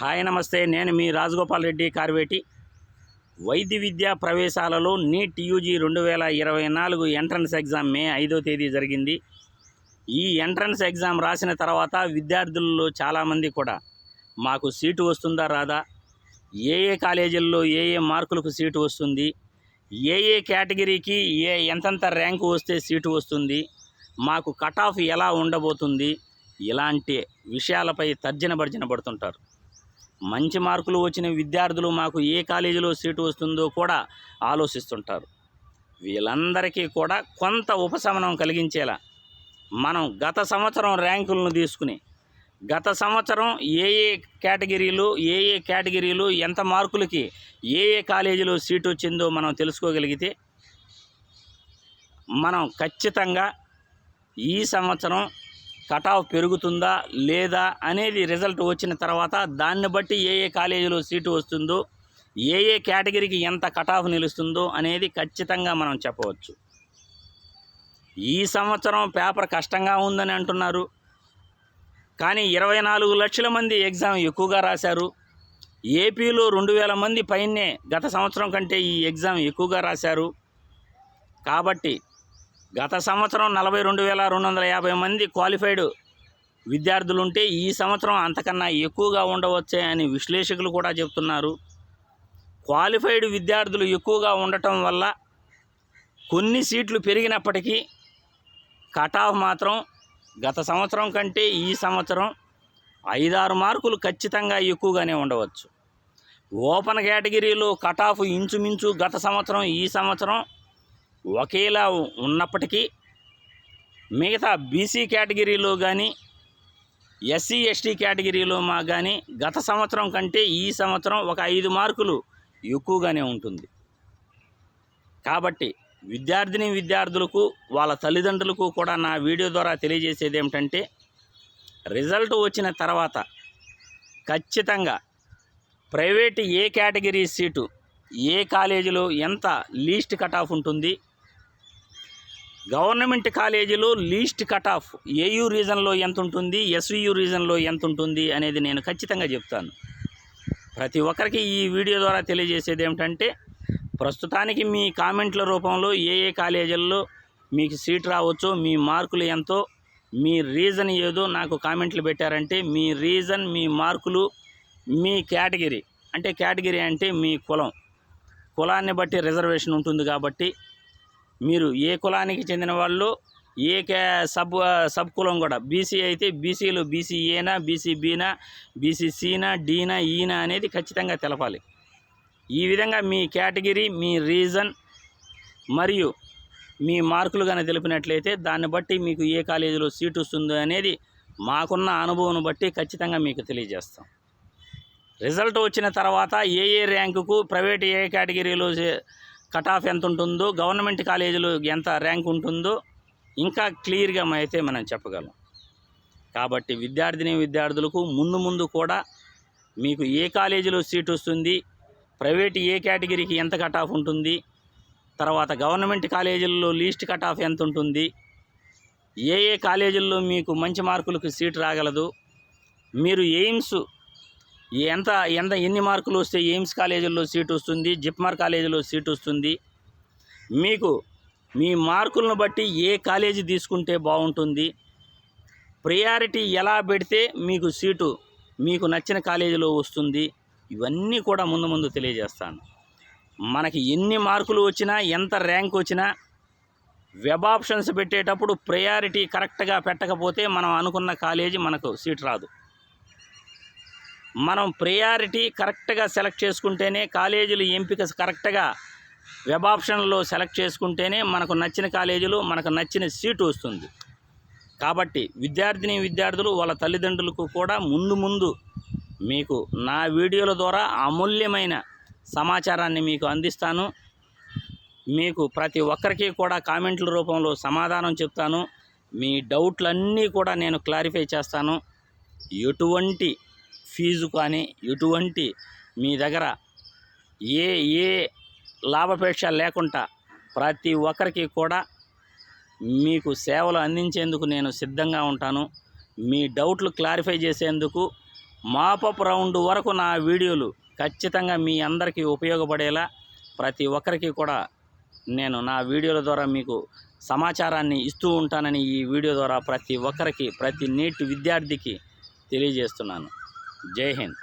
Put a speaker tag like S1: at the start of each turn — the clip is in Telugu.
S1: హాయ్ నమస్తే నేను మీ రాజగోపాల్ రెడ్డి కార్వేటి. వైద్య విద్యా ప్రవేశాలలో నీట్ యూజీ రెండు వేల ఇరవై నాలుగు ఎంట్రన్స్ ఎగ్జామ్ మే ఐదో తేదీ జరిగింది. ఈ ఎంట్రన్స్ ఎగ్జామ్ రాసిన తర్వాత విద్యార్థుల్లో చాలామంది కూడా మాకు సీటు వస్తుందా రాదా? ఏ ఏ కాలేజీల్లో ఏ ఏ మార్కులకు సీటు వస్తుంది? ఏ ఏ కేటగిరీకి ఏ ఎంతెంత ర్యాంకు వస్తే సీటు వస్తుంది? మాకు కట్ ఆఫ్ ఎలా ఉండబోతుంది? ఇలాంటి విషయాలపై తర్జన భర్జన పడుతుంటారు. మంచి మార్కులు వచ్చిన విద్యార్థులు మాకు ఏ కాలేజీలో సీటు వస్తుందో కూడా ఆలోచిస్తుంటారు. వీళ్ళందరికీ కూడా కొంత ఉపశమనం కలిగించేలా మనం గత సంవత్సరం ర్యాంకులను తీసుకుని గత సంవత్సరం ఏ ఏ కేటగిరీలు ఏ ఏ కేటగిరీలు ఎంత మార్కులకి ఏ ఏ కాలేజీలో సీటు వచ్చిందో మనం తెలుసుకోగలిగితే మనం ఖచ్చితంగా ఈ సంవత్సరం కట్ ఆఫ్ పెరుగుతుందా లేదా అనేది రిజల్ట్ వచ్చిన తర్వాత దాన్ని బట్టి ఏ ఏ కాలేజీలో సీటు వస్తుందో ఏ ఏ కేటగిరీకి ఎంత కట్ ఆఫ్ నిలుస్తుందో అనేది ఖచ్చితంగా మనం చెప్పవచ్చు. ఈ సంవత్సరం పేపర్ కష్టంగా ఉందని అంటున్నారు. కానీ ఇరవై నాలుగు లక్షల మంది ఎగ్జామ్ ఎక్కువగా రాశారు. ఏపీలో రెండు వేల మంది పైనే గత సంవత్సరం కంటే ఈ ఎగ్జామ్ ఎక్కువగా రాశారు. కాబట్టి గత సంవత్సరం నలభై రెండు వేల రెండు వందల యాభై మంది క్వాలిఫైడ్ విద్యార్థులు ఉంటే ఈ సంవత్సరం అంతకన్నా ఎక్కువగా ఉండవచ్చే అని విశ్లేషకులు కూడా చెప్తున్నారు. క్వాలిఫైడ్ విద్యార్థులు ఎక్కువగా ఉండటం వల్ల కొన్ని సీట్లు పెరిగినప్పటికీ కట్ ఆఫ్ మాత్రం గత సంవత్సరం కంటే ఈ సంవత్సరం ఐదారు మార్కులు ఖచ్చితంగా ఎక్కువగానే ఉండవచ్చు. ఓపెన్ కేటగిరీలో కట్ ఆఫ్ ఇంచుమించు గత సంవత్సరం ఈ సంవత్సరం ఒకేలా ఉన్నప్పటికీ మిగతా బీసీ కేటగిరీలో కానీ ఎస్సీ ఎస్టీ కేటగిరీలో మా కానీ గత సంవత్సరం కంటే ఈ సంవత్సరం ఒక ఐదు మార్కులు ఎక్కువగానే ఉంటుంది. కాబట్టి విద్యార్థిని విద్యార్థులకు వాళ్ళ తల్లిదండ్రులకు కూడా నా వీడియో ద్వారా తెలియజేసేది ఏమిటంటే రిజల్ట్ వచ్చిన తర్వాత ఖచ్చితంగా private A category seat A కాలేజీలో ఎంత లీస్ట్ కట్ ఆఫ్ ఉంటుంది గవర్నమెంట్ కాలేజీలో లీస్ట్ కట్ ఆఫ్ ఏయూ రీజన్లో ఎంత ఉంటుంది ఎస్వియు రీజన్లో ఎంత ఉంటుంది అనేది నేను ఖచ్చితంగా చెప్తాను. ప్రతి ఒక్కరికి ఈ వీడియో ద్వారా తెలియజేసేది ఏమిటంటే ప్రస్తుతానికి మీ కామెంట్ల రూపంలో ఏ ఏ కాలేజీల్లో మీకు సీట్ రావచ్చో మీ మార్కులు ఎంతో మీ రీజన్ ఏదో నాకు కామెంట్లు పెట్టారంటే మీ రీజన్ మీ మార్కులు మీ కేటగిరీ అంటే కేటగిరీ అంటే మీ కులం. కులాన్ని బట్టి రిజర్వేషన్ ఉంటుంది కాబట్టి మీరు ఏ కులానికి చెందిన వాళ్ళు ఏ కే సబ్ సబ్ కులం కూడా బీసీ అయితే బీసీలో బీసీ ఏనా బీసీ బీనా బీసీ సీనా డీనా ఈనా అనేది ఖచ్చితంగా తెలపాలి. ఈ విధంగా మీ కేటగిరీ మీ రీజన్ మరియు మీ మార్కులు కానీ తెలిపినట్లయితే దాన్ని బట్టి మీకు ఏ కాలేజీలో సీట్ వస్తుందో అనేది మాకున్న అనుభవం బట్టి ఖచ్చితంగా మీకు తెలియజేస్తాం. రిజల్ట్ వచ్చిన తర్వాత ఏ ఏ ర్యాంకుకు ప్రైవేట్ ఏ కేటగిరీలో కట్ ఆఫ్ ఎంత ఉంటుందో గవర్నమెంట్ కాలేజీలో ఎంత ర్యాంక్ ఉంటుందో ఇంకా క్లియర్గా అయితే మనం చెప్పగలం. కాబట్టి విద్యార్థిని విద్యార్థులకు ముందు ముందు కూడా మీకు ఏ కాలేజీలో సీట్ వస్తుంది ప్రైవేట్ ఏ కేటగిరీకి ఎంత కట్ ఆఫ్ ఉంటుంది తర్వాత గవర్నమెంట్ కాలేజీల్లో లీస్ట్ కట్ ఆఫ్ ఎంత ఉంటుంది ఏ ఏ కాలేజీల్లో మీకు మంచి మార్కులకు సీట్ రాగలదు మీరు ఎయిమ్స్ ఎంత ఎంత ఎన్ని మార్కులు వస్తే ఎయిమ్స్ కాలేజీల్లో సీట్ వస్తుంది జిప్మార్ కాలేజీలో సీట్ వస్తుంది? మీకు మీ మార్కులను బట్టి ఏ కాలేజీ తీసుకుంటే బాగుంటుంది? ప్రయారిటీ ఎలా పెడితే మీకు సీటు మీకు నచ్చిన కాలేజీలో వస్తుంది? ఇవన్నీ కూడా ముందు ముందు తెలియజేస్తాను. మనకి ఎన్ని మార్కులు వచ్చినా ఎంత ర్యాంక్ వచ్చినా వెబ్ ఆప్షన్స్ పెట్టేటప్పుడు ప్రయారిటీ కరెక్ట్గా పెట్టకపోతే మనం అనుకున్న కాలేజీ మనకు సీట్ రాదు. మనం ప్రయారిటీ కరెక్ట్గా సెలెక్ట్ చేసుకుంటేనే కాలేజీలు ఎంపిక కరెక్ట్గా వెబ్ ఆప్షన్లో సెలెక్ట్ చేసుకుంటేనే మనకు నచ్చిన కాలేజీలో మనకు నచ్చిన సీటు వస్తుంది. కాబట్టి విద్యార్థిని విద్యార్థులు వాళ్ళ తల్లిదండ్రులకు కూడా ముందు ముందు మీకు నా వీడియోల ద్వారా అమూల్యమైన సమాచారాన్ని మీకు అందిస్తాను. మీకు ప్రతి ఒక్కరికి కూడా కామెంట్ల రూపంలో సమాధానం చెప్తాను. మీ డౌట్లన్నీ కూడా నేను క్లారిఫై చేస్తాను. ఎటువంటి ఫీజు కానీ ఎటువంటి మీ దగ్గర ఏ ఏ లాభాపేక్ష లేకుండా ప్రతి ఒక్కరికి కూడా మీకు సేవలు అందించేందుకు నేను సిద్ధంగా ఉంటాను. మీ డౌట్లు క్లారిఫై చేసేందుకు మాపప్ రౌండ్ వరకు నా వీడియోలు ఖచ్చితంగా మీ అందరికీ ఉపయోగపడేలా ప్రతి ఒక్కరికి కూడా నేను నా వీడియోల ద్వారా మీకు సమాచారాన్ని ఇస్తూ ఉంటానని ఈ వీడియో ద్వారా ప్రతి ఒక్కరికి ప్రతి నీట్ విద్యార్థికి తెలియజేస్తున్నాను. ಜೈ ಹಿಂದ್